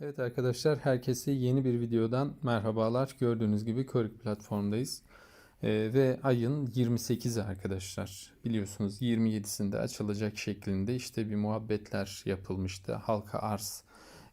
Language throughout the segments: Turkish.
Evet arkadaşlar herkese yeni bir videodan merhabalar. Gördüğünüz gibi Körük platformdayız. Ee, ve ayın 28'i arkadaşlar. Biliyorsunuz 27'sinde açılacak şeklinde işte bir muhabbetler yapılmıştı. Halka arz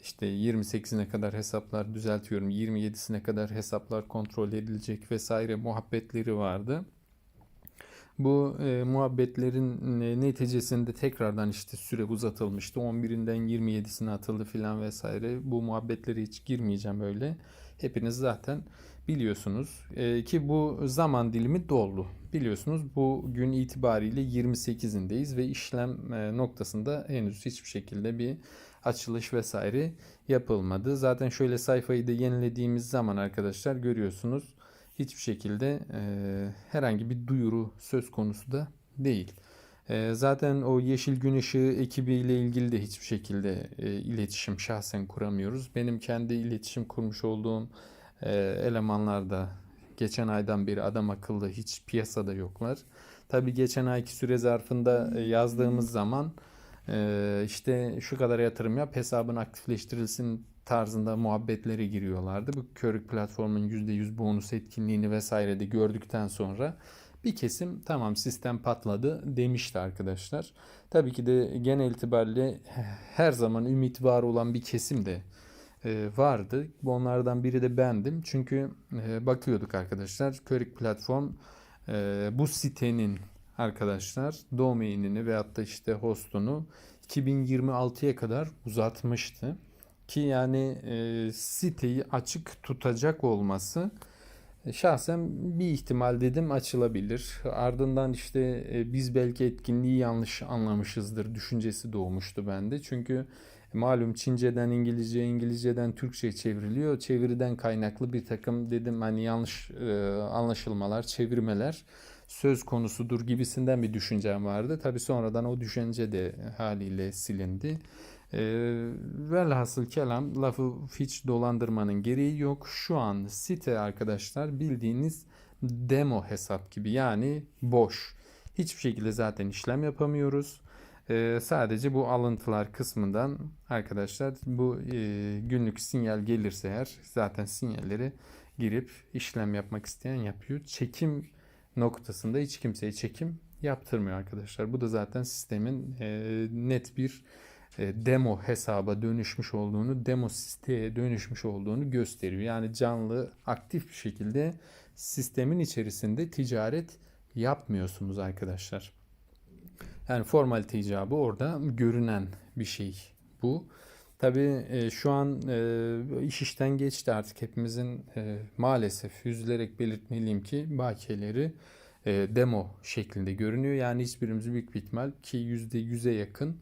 işte 28'ine kadar hesaplar düzeltiyorum 27'sine kadar hesaplar kontrol edilecek vesaire muhabbetleri vardı. Bu e, muhabbetlerin e, neticesinde tekrardan işte süre uzatılmıştı. 11'inden 27'sine atıldı filan vesaire. Bu muhabbetlere hiç girmeyeceğim öyle. Hepiniz zaten biliyorsunuz E, ki bu zaman dilimi doldu. Biliyorsunuz bu gün itibariyle 28'indeyiz ve işlem e, noktasında henüz hiçbir şekilde bir açılış vesaire yapılmadı. Zaten şöyle sayfayı da yenilediğimiz zaman arkadaşlar görüyorsunuz hiçbir şekilde e, herhangi bir duyuru söz konusu da değil. E, zaten o Yeşil Gün Işığı ekibiyle ilgili de hiçbir şekilde e, iletişim şahsen kuramıyoruz. Benim kendi iletişim kurmuş olduğum e, elemanlar da geçen aydan beri adam akıllı hiç piyasada yoklar. Tabii geçen ayki süre zarfında e, yazdığımız zaman işte şu kadar yatırım yap hesabın aktifleştirilsin tarzında muhabbetlere giriyorlardı. Bu Körük platformunun %100 bonus etkinliğini vesaire de gördükten sonra bir kesim tamam sistem patladı demişti arkadaşlar. Tabii ki de genel itibariyle her zaman ümit var olan bir kesim de e, vardı. Onlardan biri de bendim. Çünkü e, bakıyorduk arkadaşlar. Körük platform e, bu sitenin arkadaşlar domainini veyahut da işte hostunu 2026'ya kadar uzatmıştı. Ki yani e, siteyi açık tutacak olması e, şahsen bir ihtimal dedim açılabilir. Ardından işte e, biz belki etkinliği yanlış anlamışızdır düşüncesi doğmuştu bende. Çünkü malum Çince'den İngilizce, İngilizce'den Türkçe çevriliyor. Çeviriden kaynaklı bir takım dedim hani yanlış e, anlaşılmalar, çevirmeler söz konusudur gibisinden bir düşüncem vardı. Tabi sonradan o düşünce de haliyle silindi. E, velhasıl kelam lafı hiç dolandırmanın gereği yok. Şu an site arkadaşlar bildiğiniz demo hesap gibi yani boş. Hiçbir şekilde zaten işlem yapamıyoruz. Ee, sadece bu alıntılar kısmından arkadaşlar bu e, günlük sinyal gelirse eğer zaten sinyalleri girip işlem yapmak isteyen yapıyor. Çekim noktasında hiç kimseye çekim yaptırmıyor arkadaşlar. Bu da zaten sistemin e, net bir e, demo hesaba dönüşmüş olduğunu, demo siteye dönüşmüş olduğunu gösteriyor. Yani canlı, aktif bir şekilde sistemin içerisinde ticaret yapmıyorsunuz arkadaşlar. Yani formalite icabı orada görünen bir şey bu. Tabii e, şu an e, iş işten geçti artık hepimizin e, maalesef üzülerek belirtmeliyim ki bakiyeleri demo şeklinde görünüyor. Yani hiçbirimiz büyük bir ihtimal ki %100'e yakın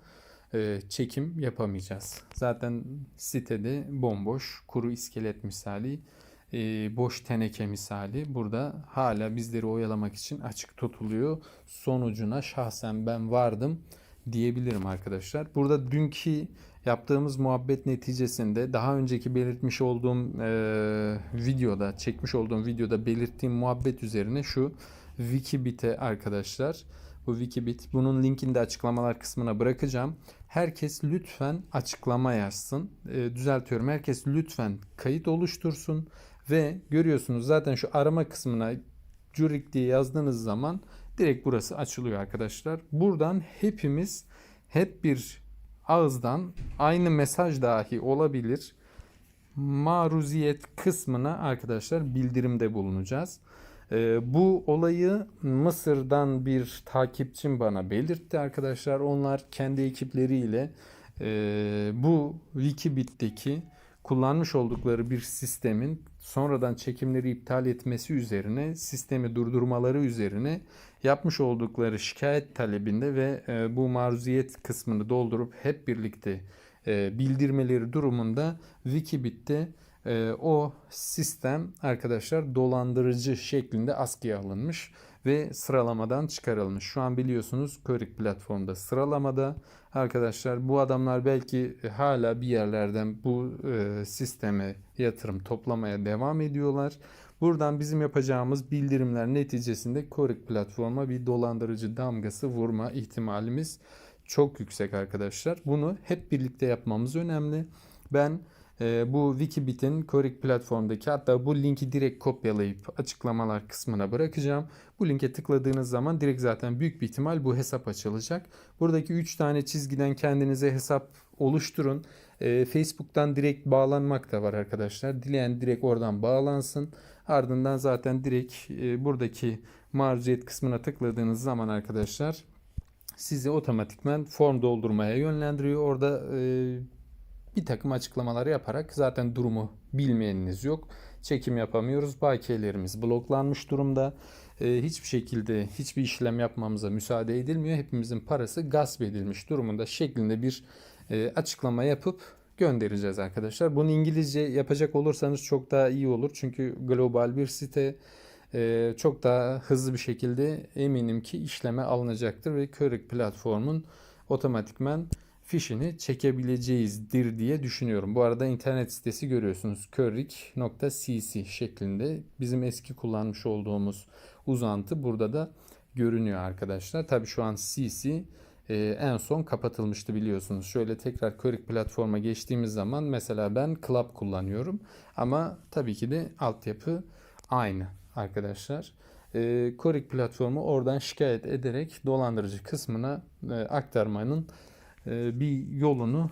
çekim yapamayacağız. Zaten sitede bomboş, kuru iskelet misali, boş teneke misali burada hala bizleri oyalamak için açık tutuluyor. Sonucuna şahsen ben vardım diyebilirim arkadaşlar. Burada dünkü yaptığımız muhabbet neticesinde daha önceki belirtmiş olduğum e, videoda, çekmiş olduğum videoda belirttiğim muhabbet üzerine şu Wikibit'e arkadaşlar bu Wikibit. Bunun linkini de açıklamalar kısmına bırakacağım. Herkes lütfen açıklama yazsın. E, düzeltiyorum. Herkes lütfen kayıt oluştursun ve görüyorsunuz zaten şu arama kısmına Jurik diye yazdığınız zaman direkt burası açılıyor arkadaşlar. Buradan hepimiz hep bir ağızdan aynı mesaj dahi olabilir. Maruziyet kısmına arkadaşlar bildirimde bulunacağız. Ee, bu olayı Mısır'dan bir takipçim bana belirtti arkadaşlar. Onlar kendi ekipleriyle e, bu Wikibit'teki kullanmış oldukları bir sistemin sonradan çekimleri iptal etmesi üzerine, sistemi durdurmaları üzerine yapmış oldukları şikayet talebinde ve e, bu maruziyet kısmını doldurup hep birlikte e, bildirmeleri durumunda Wikibit'te e, o sistem arkadaşlar dolandırıcı şeklinde askıya alınmış ve sıralamadan çıkarılmış. Şu an biliyorsunuz Körük platformda sıralamada arkadaşlar bu adamlar belki hala bir yerlerden bu e, sisteme yatırım toplamaya devam ediyorlar. Buradan bizim yapacağımız bildirimler neticesinde Körük platforma bir dolandırıcı damgası vurma ihtimalimiz çok yüksek arkadaşlar. Bunu hep birlikte yapmamız önemli. Ben e, bu Wikibit'in Korik platformdaki hatta bu linki direkt kopyalayıp açıklamalar kısmına bırakacağım. Bu linke tıkladığınız zaman direkt zaten büyük bir ihtimal bu hesap açılacak. Buradaki 3 tane çizgiden kendinize hesap oluşturun. E, Facebook'tan direkt bağlanmak da var arkadaşlar. Dileyen direkt oradan bağlansın. Ardından zaten direkt e, buradaki maruziyet kısmına tıkladığınız zaman arkadaşlar sizi otomatikmen form doldurmaya yönlendiriyor. Orada e, bir takım açıklamalar yaparak zaten durumu bilmeyeniniz yok. Çekim yapamıyoruz. Bakiyelerimiz bloklanmış durumda. E, hiçbir şekilde hiçbir işlem yapmamıza müsaade edilmiyor. Hepimizin parası gasp edilmiş durumunda şeklinde bir e, açıklama yapıp göndereceğiz arkadaşlar. Bunu İngilizce yapacak olursanız çok daha iyi olur. Çünkü global bir site e, çok daha hızlı bir şekilde eminim ki işleme alınacaktır ve Körik platformun otomatikmen fişini çekebileceğizdir diye düşünüyorum. Bu arada internet sitesi görüyorsunuz. Körik.cc şeklinde bizim eski kullanmış olduğumuz uzantı burada da görünüyor arkadaşlar. Tabi şu an CC e, en son kapatılmıştı biliyorsunuz. Şöyle tekrar Körik platforma geçtiğimiz zaman mesela ben Club kullanıyorum. Ama tabii ki de altyapı aynı arkadaşlar. E, Korik platformu oradan şikayet ederek dolandırıcı kısmına e, aktarmanın bir yolunu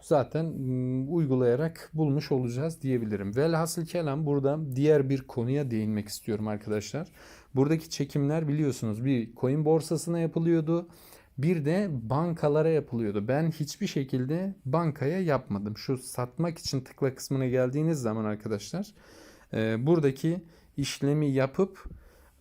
zaten m, uygulayarak bulmuş olacağız diyebilirim. Velhasıl kelam burada diğer bir konuya değinmek istiyorum arkadaşlar. Buradaki çekimler biliyorsunuz bir coin borsasına yapılıyordu. Bir de bankalara yapılıyordu. Ben hiçbir şekilde bankaya yapmadım. Şu satmak için tıkla kısmına geldiğiniz zaman arkadaşlar e, buradaki işlemi yapıp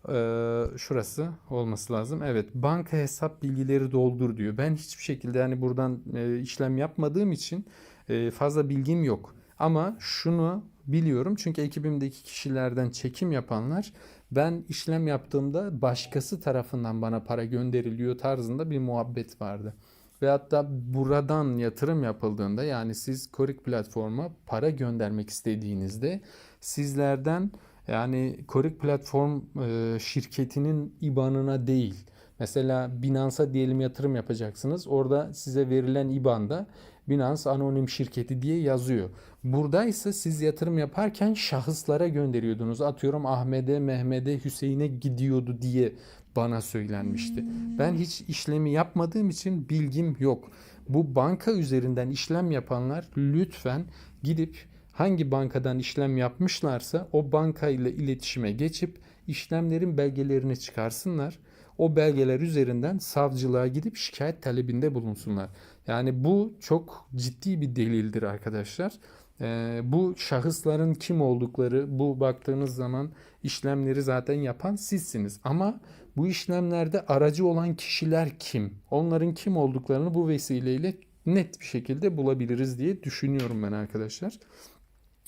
e, şurası olması lazım. Evet banka hesap bilgileri doldur diyor. Ben hiçbir şekilde hani buradan e, işlem yapmadığım için e, fazla bilgim yok. Ama şunu biliyorum çünkü ekibimdeki kişilerden çekim yapanlar ben işlem yaptığımda başkası tarafından bana para gönderiliyor tarzında bir muhabbet vardı. Ve hatta buradan yatırım yapıldığında yani siz Korik platforma para göndermek istediğinizde sizlerden yani Korik platform e, şirketinin IBAN'ına değil. Mesela Binance'a diyelim yatırım yapacaksınız. Orada size verilen IBAN'da Binance Anonim Şirketi diye yazıyor. Burada ise siz yatırım yaparken şahıslara gönderiyordunuz. Atıyorum Ahmet'e, Mehmet'e, Hüseyin'e gidiyordu diye bana söylenmişti. Ben hiç işlemi yapmadığım için bilgim yok. Bu banka üzerinden işlem yapanlar lütfen gidip hangi bankadan işlem yapmışlarsa o banka ile iletişime geçip işlemlerin belgelerini çıkarsınlar. O belgeler üzerinden savcılığa gidip şikayet talebinde bulunsunlar. Yani bu çok ciddi bir delildir arkadaşlar. Ee, bu şahısların kim oldukları, bu baktığınız zaman işlemleri zaten yapan sizsiniz. Ama bu işlemlerde aracı olan kişiler kim? Onların kim olduklarını bu vesileyle net bir şekilde bulabiliriz diye düşünüyorum ben arkadaşlar.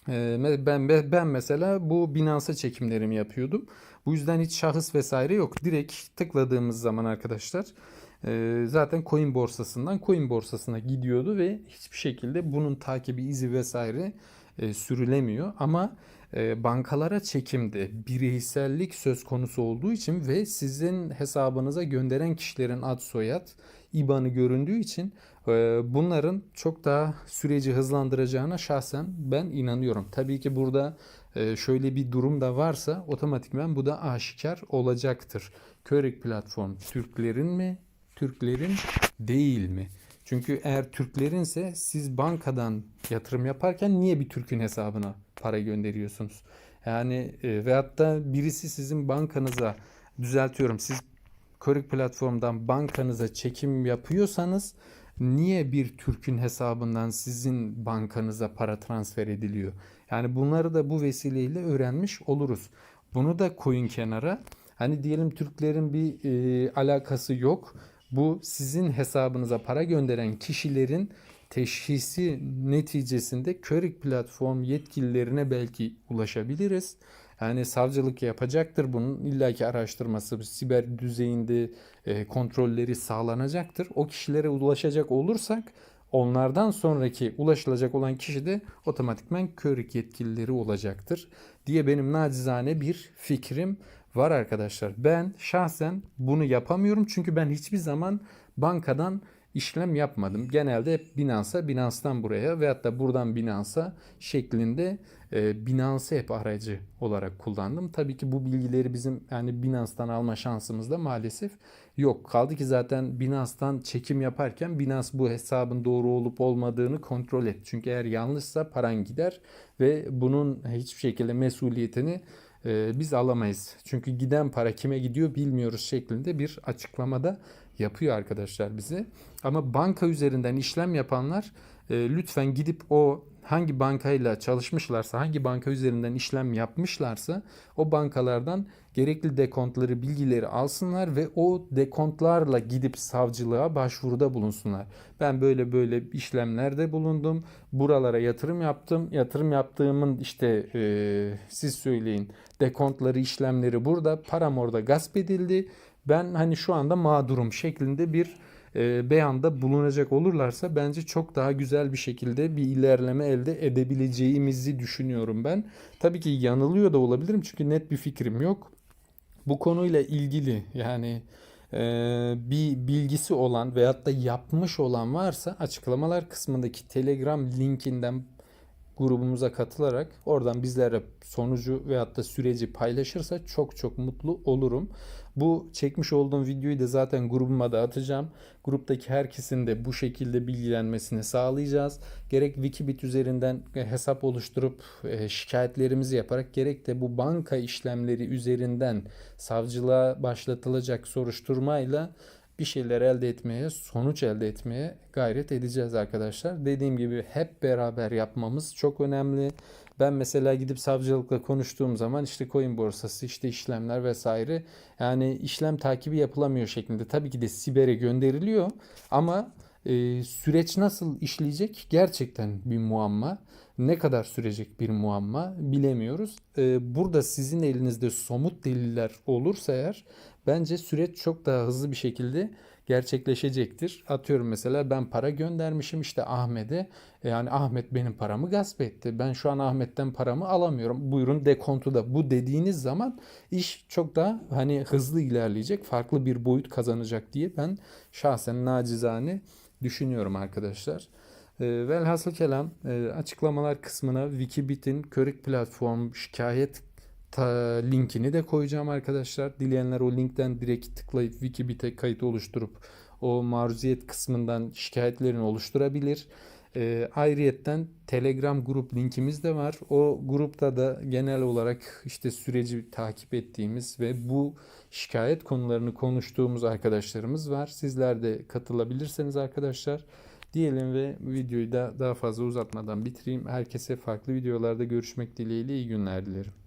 Ee, ben ben mesela bu Binance'a çekimlerimi yapıyordum. Bu yüzden hiç şahıs vesaire yok. Direkt tıkladığımız zaman arkadaşlar e, zaten coin borsasından coin borsasına gidiyordu ve hiçbir şekilde bunun takibi izi vesaire e, sürülemiyor. Ama e, bankalara çekimde bireysellik söz konusu olduğu için ve sizin hesabınıza gönderen kişilerin ad soyad IBAN'ı göründüğü için bunların çok daha süreci hızlandıracağına şahsen ben inanıyorum. Tabii ki burada şöyle bir durum da varsa otomatikman bu da aşikar olacaktır. Körek platform Türklerin mi, Türklerin değil mi? Çünkü eğer Türklerinse siz bankadan yatırım yaparken niye bir Türk'ün hesabına para gönderiyorsunuz? Yani e, veyahut da birisi sizin bankanıza düzeltiyorum siz Körük platformdan bankanıza çekim yapıyorsanız niye bir Türk'ün hesabından sizin bankanıza para transfer ediliyor? Yani bunları da bu vesileyle öğrenmiş oluruz. Bunu da koyun kenara. Hani diyelim Türklerin bir e, alakası yok. Bu sizin hesabınıza para gönderen kişilerin teşhisi neticesinde Körik platform yetkililerine belki ulaşabiliriz. Yani savcılık yapacaktır bunun illaki araştırması siber düzeyinde e, kontrolleri sağlanacaktır. O kişilere ulaşacak olursak onlardan sonraki ulaşılacak olan kişi de otomatikman körik yetkilileri olacaktır diye benim nacizane bir fikrim var arkadaşlar. Ben şahsen bunu yapamıyorum çünkü ben hiçbir zaman bankadan işlem yapmadım. Genelde hep Binance'a, Binance'dan buraya veyahut da buradan Binance'a şeklinde e, Binance'ı hep aracı olarak kullandım. Tabii ki bu bilgileri bizim yani Binance'dan alma şansımız da maalesef yok. Kaldı ki zaten Binance'dan çekim yaparken Binance bu hesabın doğru olup olmadığını kontrol et. Çünkü eğer yanlışsa paran gider ve bunun hiçbir şekilde mesuliyetini e, biz alamayız. Çünkü giden para kime gidiyor bilmiyoruz şeklinde bir açıklamada yapıyor arkadaşlar bize. Ama banka üzerinden işlem yapanlar e, lütfen gidip o hangi bankayla çalışmışlarsa, hangi banka üzerinden işlem yapmışlarsa o bankalardan gerekli dekontları, bilgileri alsınlar ve o dekontlarla gidip savcılığa başvuruda bulunsunlar. Ben böyle böyle işlemlerde bulundum. Buralara yatırım yaptım. Yatırım yaptığımın işte e, siz söyleyin dekontları, işlemleri burada. Param orada gasp edildi. Ben hani şu anda mağdurum şeklinde bir e, beyanda bulunacak olurlarsa bence çok daha güzel bir şekilde bir ilerleme elde edebileceğimizi düşünüyorum ben. Tabii ki yanılıyor da olabilirim çünkü net bir fikrim yok. Bu konuyla ilgili yani e, bir bilgisi olan veyahut da yapmış olan varsa açıklamalar kısmındaki Telegram linkinden grubumuza katılarak oradan bizlere sonucu veyahut da süreci paylaşırsa çok çok mutlu olurum. Bu çekmiş olduğum videoyu da zaten grubuma da atacağım. Gruptaki herkesin de bu şekilde bilgilenmesini sağlayacağız. Gerek Wikibit üzerinden hesap oluşturup e, şikayetlerimizi yaparak gerek de bu banka işlemleri üzerinden savcılığa başlatılacak soruşturmayla bir şeyler elde etmeye, sonuç elde etmeye gayret edeceğiz arkadaşlar. Dediğim gibi hep beraber yapmamız çok önemli. Ben mesela gidip savcılıkla konuştuğum zaman işte coin borsası, işte işlemler vesaire yani işlem takibi yapılamıyor şeklinde. Tabii ki de Siber'e gönderiliyor ama e, süreç nasıl işleyecek gerçekten bir muamma. Ne kadar sürecek bir muamma bilemiyoruz. E, burada sizin elinizde somut deliller olursa eğer bence süreç çok daha hızlı bir şekilde gerçekleşecektir. Atıyorum mesela ben para göndermişim işte Ahmet'e. E, Yani Ahmet benim paramı gasp etti. Ben şu an Ahmet'ten paramı alamıyorum. Buyurun dekontu da bu dediğiniz zaman iş çok daha hani hızlı ilerleyecek. Farklı bir boyut kazanacak diye ben şahsen nacizane düşünüyorum arkadaşlar. E, velhasıl kelam e, açıklamalar kısmına Wikibit'in Körük platform şikayet linkini de koyacağım arkadaşlar. Dileyenler o linkten direkt tıklayıp Wikibit'e kayıt oluşturup o maruziyet kısmından şikayetlerini oluşturabilir. E, ayrıyetten Telegram grup linkimiz de var. O grupta da genel olarak işte süreci takip ettiğimiz ve bu şikayet konularını konuştuğumuz arkadaşlarımız var. Sizler de katılabilirseniz arkadaşlar diyelim ve videoyu da daha fazla uzatmadan bitireyim. Herkese farklı videolarda görüşmek dileğiyle iyi günler dilerim.